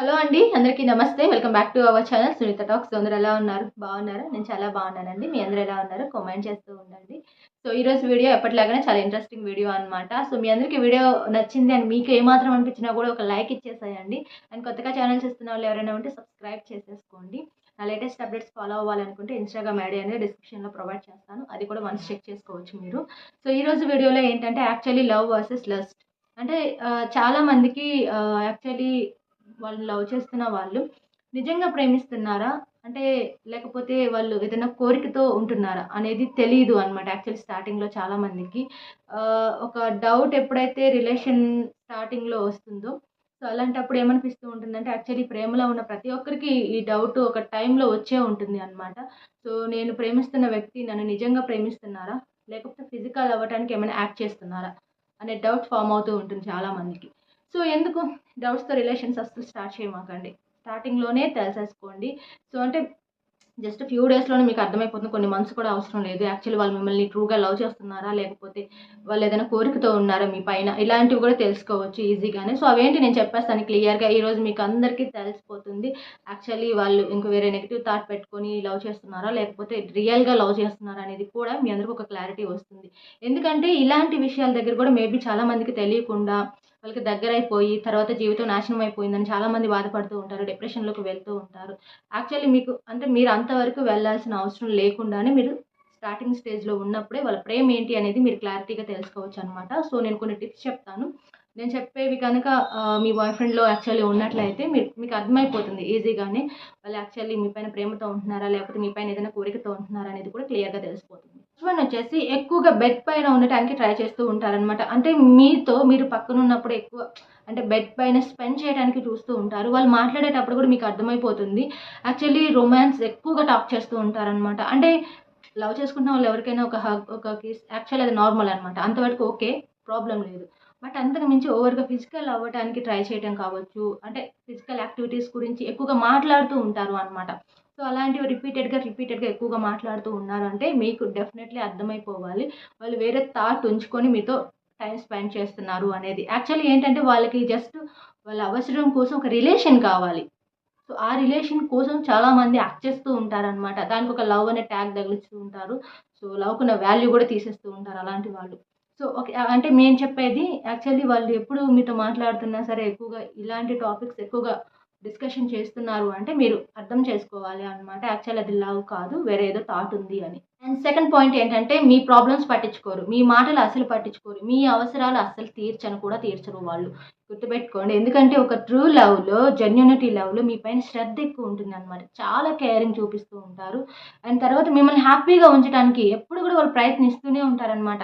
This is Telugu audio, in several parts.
హలో అండి అందరికీ నమస్తే. Welcome back to our channel Sunitha talks. అందరూ ఎలా ఉన్నారు? బాగున్నారా? నేను చాలా బాగున్నానండి. మీ అందరూ ఎలా ఉన్నారు? కామెంట్ చేస్తూ ఉండండి. సో ఈరోజు వీడియో ఎప్పటిలాగానే చాలా ఇంట్రెస్టింగ్ వీడియో అనమాట సో మీ అందరికీ వీడియో నచ్చింది అని మీకు ఏమాత్రం అనిపించినా కూడా ఒక లైక్ ఇచ్చేసేయండి. అండ్ కొత్తగా ఛానల్ చూస్తున్న వాళ్ళు ఎవరైనా ఉంటే సబ్స్క్రైబ్ చేసేసుకోండి. నా లేటెస్ట్ అప్డేట్స్ ఫాలో అవ్వాలనుకుంటే ఇన్స్టాగ్రామ్ ఐడి అనేది డిస్క్రిప్షన్లో ప్రొవైడ్ చేస్తాను. అది కూడా వన్స్ చెక్ చేసుకోవచ్చు మీరు. సో ఈరోజు వీడియోలో ఏంటంటే యాక్చువల్లీ లవ్ వర్సెస్ లస్ట్ అంటే చాలామందికి చాలా మందికి యాక్చువల్లీ వాళ్ళు లవ్ చేస్తున్న వాళ్ళు నిజంగా ప్రేమిస్తున్నారా? అంటే లేకపోతే వాళ్ళు ఏదైనా కోరికతో ఉంటున్నారా? అనేది తెలియదు అనమాట యాక్చువల్లీ స్టార్టింగ్లో చాలామందికి ఒక డౌట్ ఎప్పుడైతే రిలేషన్ స్టార్టింగ్లో వస్తుందో సో అలాంటప్పుడు ఏమనిపిస్తూ ఉంటుందంటే యాక్చువల్లీ ప్రేమలో ఉన్న ప్రతి ఒక్కరికి ఈ డౌట్ ఒక టైంలో వచ్చే ఉంటుంది అనమాట సో నేను ప్రేమిస్తున్న వ్యక్తి నన్ను నిజంగా ప్రేమిస్తున్నారా? లేకపోతే ఫిజికల్ అవ్వడానికి ఏమైనా యాక్ట్ చేస్తున్నారా? అనే డౌట్ ఫామ్ అవుతూ ఉంటుంది చాలామందికి సో ఎందుకు డౌట్స్తో రిలేషన్స్ అసలు స్టార్ట్ చేయమాకండి? స్టార్టింగ్లోనే తెలిసేసుకోండి. సో అంటే జస్ట్ ఫ్యూ డేస్లోనే మీకు అర్థమైపోతుంది. కొన్ని మంత్స్ కూడా అవసరం లేదు. యాక్చువల్లీ వాళ్ళు మిమ్మల్ని ట్రూగా లవ్ చేస్తున్నారా? లేకపోతే వాళ్ళు ఏదైనా కోరికతో ఉన్నారా మీ పైన? ఇలాంటివి కూడా తెలుసుకోవచ్చు ఈజీగానే సో అవేంటి నేను చెప్పేస్తాను క్లియర్గా? ఈరోజు మీకు అందరికీ తెలిసిపోతుంది. యాక్చువల్లీ వాళ్ళు ఇంకో వేరే నెగిటివ్ థాట్ పెట్టుకొని లవ్ చేస్తున్నారా? లేకపోతే రియల్గా లవ్ చేస్తున్నారా అనేది కూడా మీ అందరికి ఒక క్లారిటీ వస్తుంది. ఎందుకంటే ఇలాంటి విషయాల దగ్గర కూడా మేబీ చాలా మందికి తెలియకుండా వాళ్ళకి దగ్గర అయిపోయి తర్వాత జీవితం నాశనం అయిపోయిందని చాలామంది బాధపడుతూ ఉంటారు డిప్రెషన్లోకి వెళ్తూ ఉంటారు. యాక్చువల్లీ మీకు అంటే మీరు అంతవరకు వెళ్ళాల్సిన అవసరం లేకుండానే మీరు స్టార్టింగ్ స్టేజ్లో ఉన్నప్పుడే వాళ్ళ ప్రేమ ఏంటి అనేది మీరు క్లారిటీగా తెలుసుకోవచ్చు అనమాట సో నేను కొన్ని టిప్స్ చెప్తాను. నేను చెప్పేవి కనుక మీ బాయ్ ఫ్రెండ్లో యాక్చువల్లీ ఉన్నట్లయితే మీరు మీకు అర్థమైపోతుంది ఈజీగానే వాళ్ళు యాక్చువల్లీ మీ పైన ప్రేమతో ఉంటున్నారా లేకపోతే మీ పైన ఏదైనా కోరికతో ఉంటున్నారా అనేది కూడా క్లియర్గా తెలిసిపోతుంది. నెక్స్ట్ వన్ వచ్చేసి ఎక్కువగా బెడ్ పైన ఉండటానికి ట్రై చేస్తూ ఉంటారనమాట అంటే మీతో మీరు పక్కన ఉన్నప్పుడు ఎక్కువ అంటే బెడ్ పైన స్పెండ్ చేయడానికి చూస్తూ ఉంటారు. వాళ్ళు మాట్లాడేటప్పుడు కూడా మీకు అర్థమైపోతుంది. యాక్చువల్లీ రొమాన్స్ ఎక్కువగా టాక్ చేస్తూ ఉంటారనమాట అంటే లవ్ చేసుకున్న వాళ్ళు ఎవరికైనా ఒక హగ్ ఒక కిస్ యాక్చువల్ అది నార్మల్ అనమాట అంతవరకు ఓకే ప్రాబ్లం లేదు. బట్ అంతకు మించి ఓవర్గా ఫిజికల్ అవ్వడానికి ట్రై చేయడం కావచ్చు. అంటే ఫిజికల్ యాక్టివిటీస్ గురించి ఎక్కువగా మాట్లాడుతూ ఉంటారు అనమాట సో అలాంటివి రిపీటెడ్గా రిపీటెడ్గా ఎక్కువగా మాట్లాడుతూ ఉన్నారు అంటే మీకు డెఫినెట్లీ అర్థమైపోవాలి. వాళ్ళు వేరే థాట్ ఉంచుకొని మీతో టైం స్పెండ్ చేస్తున్నారు అనేది. యాక్చువల్లీ ఏంటంటే వాళ్ళకి జస్ట్ వాళ్ళ అవసరం కోసం ఒక రిలేషన్ కావాలి. సో ఆ రిలేషన్ కోసం చాలామంది యాక్ట్ చేస్తూ ఉంటారనమాట దానికి ఒక లవ్ అనే ట్యాగ్ తగిలిస్తూ ఉంటారు. సో లవ్కున్న వాల్యూ కూడా తీసేస్తూ ఉంటారు అలాంటి వాళ్ళు. సో ఓకే అంటే మేము చెప్పేది యాక్చువల్లీ వాళ్ళు ఎప్పుడు మీతో మాట్లాడుతున్నా సరే ఎక్కువగా ఇలాంటి టాపిక్స్ ఎక్కువగా డిస్కషన్ చేస్తున్నారు అంటే మీరు అర్థం చేసుకోవాలి అనమాట యాక్చువల్ అది లవ్ కాదు వేరే ఏదో థాట్ ఉంది అని. అండ్ సెకండ్ పాయింట్ ఏంటంటే మీ ప్రాబ్లమ్స్ పట్టించుకోరు మీ మాటలు అసలు పట్టించుకోరు మీ అవసరాలు అస్సలు తీర్చని కూడా తీర్చరు వాళ్ళు. గుర్తుపెట్టుకోండి ఎందుకంటే ఒక ట్రూ లవ్లో జెన్యునిటీ లవ్లో మీ పైన శ్రద్ధ ఎక్కువ ఉంటుంది అనమాట చాలా కేరింగ్ చూపిస్తూ ఉంటారు. అండ్ తర్వాత మిమ్మల్ని హ్యాపీగా ఉంచడానికి ఎప్పుడు కూడా వాళ్ళు ప్రయత్నిస్తూనే ఉంటారనమాట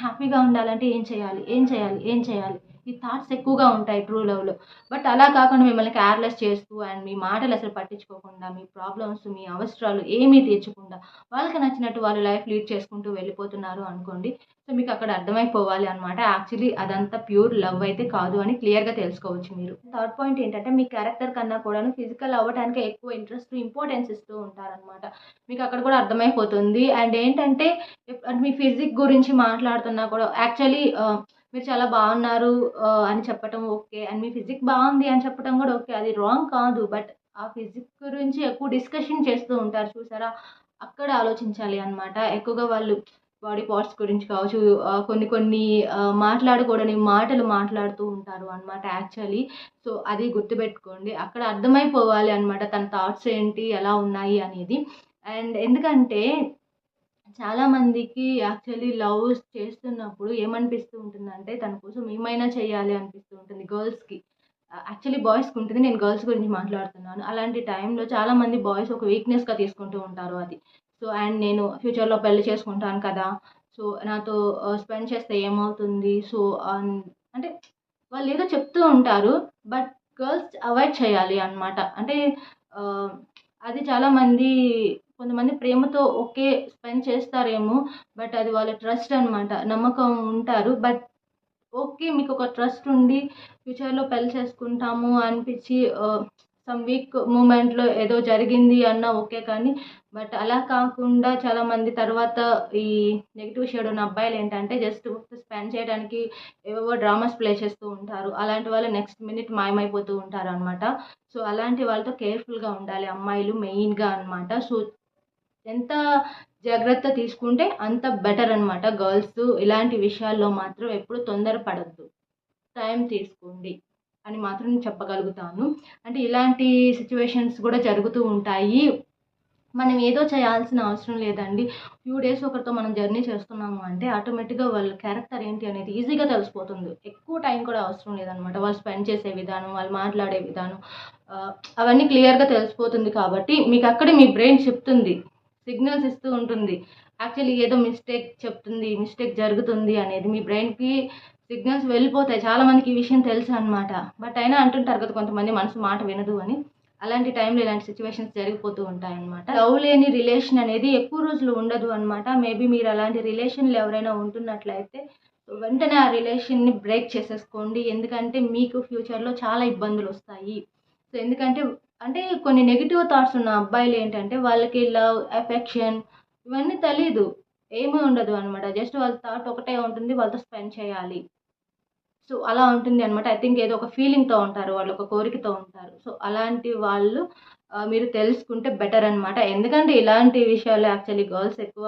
హ్యాపీగా ఉండాలంటే ఏం చేయాలి? ఏం చేయాలి? ఏం చేయాలి? ఈ థాట్స్ ఎక్కువగా ఉంటాయి ట్రూ లవ్లో బట్ అలా కాకుండా మిమ్మల్ని కేర్లెస్ చేస్తూ అండ్ మీ మాటలు అసలు పట్టించుకోకుండా మీ ప్రాబ్లమ్స్ మీ అవసరాలు ఏమీ తీర్చకుండా వాళ్ళకి నచ్చినట్టు వాళ్ళు లైఫ్ లీడ్ చేసుకుంటూ వెళ్ళిపోతున్నారు అనుకోండి. సో మీకు అక్కడ అర్థమైపోవాలి అనమాట యాక్చువల్లీ అదంతా ప్యూర్ లవ్ అయితే కాదు అని క్లియర్గా తెలుసుకోవచ్చు మీరు. థర్డ్ పాయింట్ ఏంటంటే మీ క్యారెక్టర్ కన్నా కూడా ఫిజికల్ అవ్వడానికి ఎక్కువ ఇంట్రెస్ట్ ఇంపార్టెన్స్ ఇస్తూ ఉంటారనమాట మీకు అక్కడ కూడా అర్థమైపోతుంది. అండ్ ఏంటంటే మీ ఫిజిక్ గురించి మాట్లాడుతున్నా కూడా యాక్చువల్లీ మీరు చాలా బాగున్నారు అని చెప్పటం ఓకే. అండ్ మీ ఫిజిక్ బాగుంది అని చెప్పడం కూడా ఓకే. అది రాంగ్ కాదు. బట్ ఆ ఫిజిక్ గురించి ఎక్కువ డిస్కషన్ చేస్తూ ఉంటారు చూసారా? అక్కడ ఆలోచించాలి అనమాట ఎక్కువగా వాళ్ళు బాడీ పార్ట్స్ గురించి కావచ్చు కొన్ని కొన్ని మాట్లాడకూడని మాటలు మాట్లాడుతూ ఉంటారు అనమాట యాక్చువల్లీ. సో అది గుర్తుపెట్టుకోండి. అక్కడ అర్థమైపోవాలి అనమాట తన థాట్స్ ఏంటి ఎలా ఉన్నాయి అనేది. అండ్ ఎందుకంటే చాలామందికి యాక్చువల్లీ లవ్ చేస్తున్నప్పుడు ఏమనిపిస్తూ ఉంటుందంటే తన కోసం ఏమైనా చేయాలి అనిపిస్తూ ఉంటుంది గర్ల్స్కి. యాక్చువల్లీ బాయ్స్కి ఉంటుంది. నేను గర్ల్స్ గురించి మాట్లాడుతున్నాను. అలాంటి టైంలో చాలామంది బాయ్స్ ఒక వీక్నెస్గా తీసుకుంటూ ఉంటారు అది. సో అండ్ నేను ఫ్యూచర్లో పెళ్ళి చేసుకుంటాను కదా. సో నాతో స్పెండ్ చేస్తే ఏమవుతుంది? సో అంటే వాళ్ళు ఏదో చెప్తూ ఉంటారు బట్ గర్ల్స్ అవాయిడ్ చేయాలి అన్నమాట. అంటే అది చాలామంది కొంతమంది ప్రేమతో ఓకే స్పెండ్ చేస్తారేమో బట్ అది వాళ్ళ ట్రస్ట్ అనమాట నమ్మకం ఉంటారు. బట్ ఓకే మీకు ఒక ట్రస్ట్ ఉండి ఫ్యూచర్లో పెళ్ళి చేసుకుంటాము అనిపించి సమ్ వీక్ మూమెంట్లో ఏదో జరిగింది అన్న ఓకే కానీ బట్ అలా కాకుండా చాలామంది తర్వాత ఈ నెగిటివ్ షేడ్ ఉన్న అబ్బాయిలు ఏంటంటే జస్ట్ స్పెండ్ చేయడానికి ఏవేవో డ్రామాస్ ప్లే చేస్తూ ఉంటారు. అలాంటి వాళ్ళు నెక్స్ట్ మినిట్ మాయమైపోతూ ఉంటారు అనమాట సో అలాంటి వాళ్ళతో కేర్ఫుల్గా ఉండాలి. అమ్మాయిలు మెయిన్గా అనమాట సో ఎంత జాగ్రత్త తీసుకుంటే అంత బెటర్ అనమాట గర్ల్స్ ఇలాంటి విషయాల్లో మాత్రం ఎప్పుడు తొందరపడద్దు. టైం తీసుకోండి అని మాత్రం చెప్పగలుగుతాను. అంటే ఇలాంటి సిచ్యువేషన్స్ కూడా జరుగుతూ ఉంటాయి. మనం ఏదో చేయాల్సిన అవసరం లేదండి. ఫ్యూ డేస్ ఒకరితో మనం జర్నీ చేస్తున్నాము అంటే ఆటోమేటిక్గా వాళ్ళ క్యారెక్టర్ ఏంటి అనేది ఈజీగా తెలిసిపోతుంది. ఎక్కువ టైం కూడా అవసరం లేదనమాట వాళ్ళు స్పెండ్ చేసే విధానం వాళ్ళు మాట్లాడే విధానం అవన్నీ క్లియర్గా తెలిసిపోతుంది కాబట్టి మీకు అక్కడే మీ బ్రెయిన్ చెప్తుంది. సిగ్నల్స్ ఇస్తూ ఉంటుంది. యాక్చువల్లీ ఏదో మిస్టేక్ చెప్తుంది మిస్టేక్ జరుగుతుంది అనేది మీ బ్రెయిన్కి సిగ్నల్స్ వెళ్ళిపోతాయి. చాలామందికి ఈ విషయం తెలుసు అనమాట బట్ అయినా అంటుంటారు కదా కొంతమంది మనసు మాట వినదు అని. అలాంటి టైంలో ఇలాంటి సిచ్యువేషన్స్ జరిగిపోతూ ఉంటాయి అనమాట లవ్ లేని రిలేషన్ అనేది ఎక్కువ రోజులు ఉండదు అనమాట మేబీ మీరు అలాంటి రిలేషన్లు ఎవరైనా ఉంటున్నట్లయితే వెంటనే ఆ రిలేషన్ని బ్రేక్ చేసేసుకోండి. ఎందుకంటే మీకు ఫ్యూచర్లో చాలా ఇబ్బందులు వస్తాయి. సో ఎందుకంటే అంటే కొన్ని నెగిటివ్ థాట్స్ ఉన్న అబ్బాయిలు ఏంటంటే వాళ్ళకి లవ్ ఎఫెక్షన్ ఇవన్నీ తెలీదు. ఏమీ ఉండదు అనమాట జస్ట్ వాళ్ళ థాట్ ఒకటే ఉంటుంది వాళ్ళతో స్పెండ్ చేయాలి. సో అలా ఉంటుంది అనమాట ఐ థింక్ ఏదో ఒక ఫీలింగ్తో ఉంటారు వాళ్ళు ఒక కోరికతో ఉంటారు. సో అలాంటి వాళ్ళు మీరు తెలుసుకుంటే బెటర్ అనమాట ఎందుకంటే ఇలాంటి విషయాలు యాక్చువల్లీ గర్ల్స్ ఎక్కువ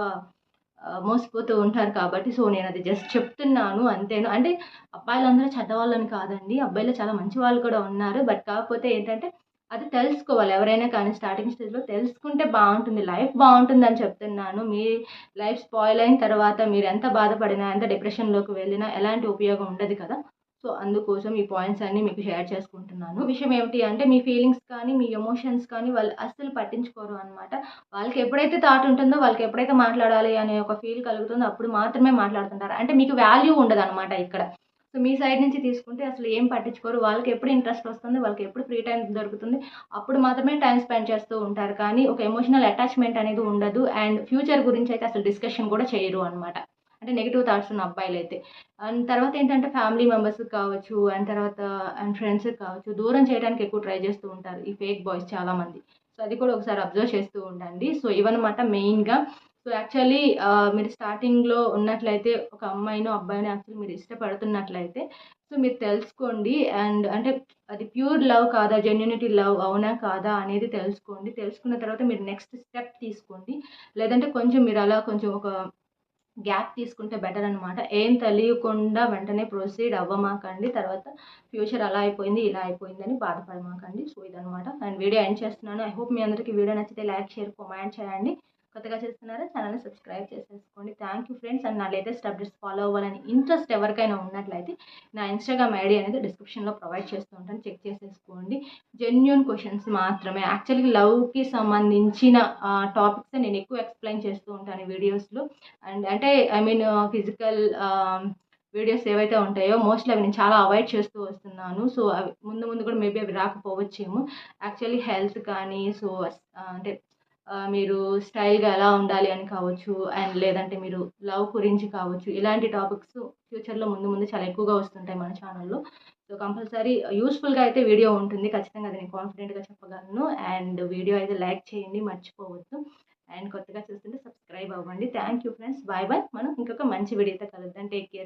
మోసిపోతూ మోసపోతూ ఉంటారు కాబట్టి సో నేను అది జస్ట్ చెప్తున్నాను అంతేను. అంటే అబ్బాయిలందరూ చదవాలని కాదండి. అబ్బాయిలు చాలా మంచి వాళ్ళు కూడా ఉన్నారు. బట్ కాకపోతే ఏంటంటే అది తెలుసుకోవాలి. ఎవరైనా కానీ స్టార్టింగ్ స్టేజ్లో తెలుసుకుంటే బాగుంటుంది. లైఫ్ బాగుంటుంది అని చెప్తున్నాను. మీ లైఫ్ స్పాయిల్ అయిన తర్వాత మీరు ఎంత బాధపడినా ఎంత డిప్రెషన్లోకి వెళ్ళినా ఎలాంటి ఉపయోగం ఉండదు కదా. సో అందుకోసం ఈ పాయింట్స్ అన్ని మీకు షేర్ చేసుకుంటున్నాను. విషయం ఏమిటి అంటే మీ ఫీలింగ్స్ కానీ మీ ఎమోషన్స్ కానీ వాళ్ళు అస్సలు పట్టించుకోరు అనమాట వాళ్ళకి ఎప్పుడైతే థాట్ ఉంటుందో వాళ్ళకి ఎప్పుడైతే మాట్లాడాలి అనే ఒక ఫీల్ కలుగుతుందో అప్పుడు మాత్రమే మాట్లాడుతుంటారు. అంటే మీకు వాల్యూ ఉండదు అనమాట ఇక్కడ. సో మీ సైడ్ నుంచి తీసుకుంటే అసలు ఏం పట్టించుకోరు. వాళ్ళకి ఎప్పుడు ఇంట్రెస్ట్ వస్తుంది వాళ్ళకి ఎప్పుడు ఫ్రీ టైం దొరుకుతుంది అప్పుడు మాత్రమే టైం స్పెండ్ చేస్తూ ఉంటారు. కానీ ఒక ఎమోషనల్ అటాచ్మెంట్ అనేది ఉండదు. అండ్ ఫ్యూచర్ గురించి అయితే అసలు డిస్కషన్ కూడా చేయరు అనమాట అంటే నెగిటివ్ థాట్స్ ఉన్న అబ్బాయిలు అయితే అండ్ తర్వాత ఏంటంటే ఫ్యామిలీ మెంబర్స్ కావచ్చు అండ్ తర్వాత అండ్ ఫ్రెండ్స్ కావచ్చు దూరం చేయడానికి ఎక్కువ ట్రై చేస్తూ ఉంటారు ఈ ఫేక్ బాయ్స్ చాలామంది. సో అది కూడా ఒకసారి అబ్జర్వ్ చేస్తూ ఉండండి. సో ఇవన్నమాట మెయిన్గా సో యాక్చువల్లీ మీరు స్టార్టింగ్లో ఉన్నట్లయితే ఒక అమ్మాయినో అబ్బాయినో యాక్చువల్లీ మీరు ఇష్టపడుతున్నట్లయితే సో మీరు తెలుసుకోండి. అండ్ అంటే అది ప్యూర్ లవ్ కాదా జెన్యునిటీ లవ్ అవునా కాదా అనేది తెలుసుకోండి. తెలుసుకున్న తర్వాత మీరు నెక్స్ట్ స్టెప్ తీసుకోండి. లేదంటే కొంచెం మీరు అలా కొంచెం ఒక గ్యాప్ తీసుకుంటే బెటర్ అనమాట ఏం తెలియకుండా వెంటనే ప్రొసీడ్ అవ్వమాకండి. తర్వాత ఫ్యూచర్ అలా అయిపోయింది ఇలా అయిపోయింది అని బాధపడమాకండి. సో ఇదనమాట అండ్ వీడియో ఎండ్ చేస్తున్నాను. ఐ హోప్ మీ అందరికీ వీడియో నచ్చితే లైక్ షేర్ కామెంట్ చేయండి. కొత్తగా చేస్తున్నారా? ఛానల్ని సబ్స్క్రైబ్ చేసేసుకోండి. థ్యాంక్ యూ ఫ్రెండ్స్ అండ్ నా లేటెస్ట్ అప్డేట్స్ ఫాలో అవ్వాలని ఇంట్రెస్ట్ ఎవరికైనా ఉన్నట్లయితే నా ఇన్స్టాగ్రామ్ ఐడి అనేది డిస్క్రిప్షన్లో ప్రొవైడ్ చేస్తూ ఉంటాను. చెక్ చేసేసుకోండి. జెన్యున్ క్వశ్చన్స్ మాత్రమే. యాక్చువల్గా లవ్కి సంబంధించిన టాపిక్స్ నేను ఎక్కువ ఎక్స్ప్లెయిన్ చేస్తూ ఉంటాను వీడియోస్లో అండ్ అంటే ఐ మీన్ ఫిజికల్ వీడియోస్ ఏవైతే ఉంటాయో మోస్ట్లీ అవి నేను చాలా అవాయిడ్ చేస్తూ వస్తున్నాను. సో అవి ముందు ముందు కూడా మేబీ అవి రాకపోవచ్చేమో. యాక్చువల్లీ హెల్త్ కానీ సో అంటే మీరు స్టైల్గా ఎలా ఉండాలి అని కావచ్చు అండ్ లేదంటే మీరు లవ్ గురించి కావచ్చు ఇలాంటి టాపిక్స్ ఫ్యూచర్లో ముందు ముందు చాలా ఎక్కువగా వస్తుంటాయి మన ఛానల్లో. సో కంపల్సరీ యూస్ఫుల్గా అయితే వీడియో ఉంటుంది. ఖచ్చితంగా అది నేను కాన్ఫిడెంట్గా చెప్పగలను. అండ్ వీడియో అయితే లైక్ చేయండి మర్చిపోవద్దు. అండ్ కొత్తగా చూస్తుంటే సబ్స్క్రైబ్ అవ్వండి. Thank you friends. Bye bye. మనం ఇంకొక మంచి వీడియోతో కలుద్దాం. Take care.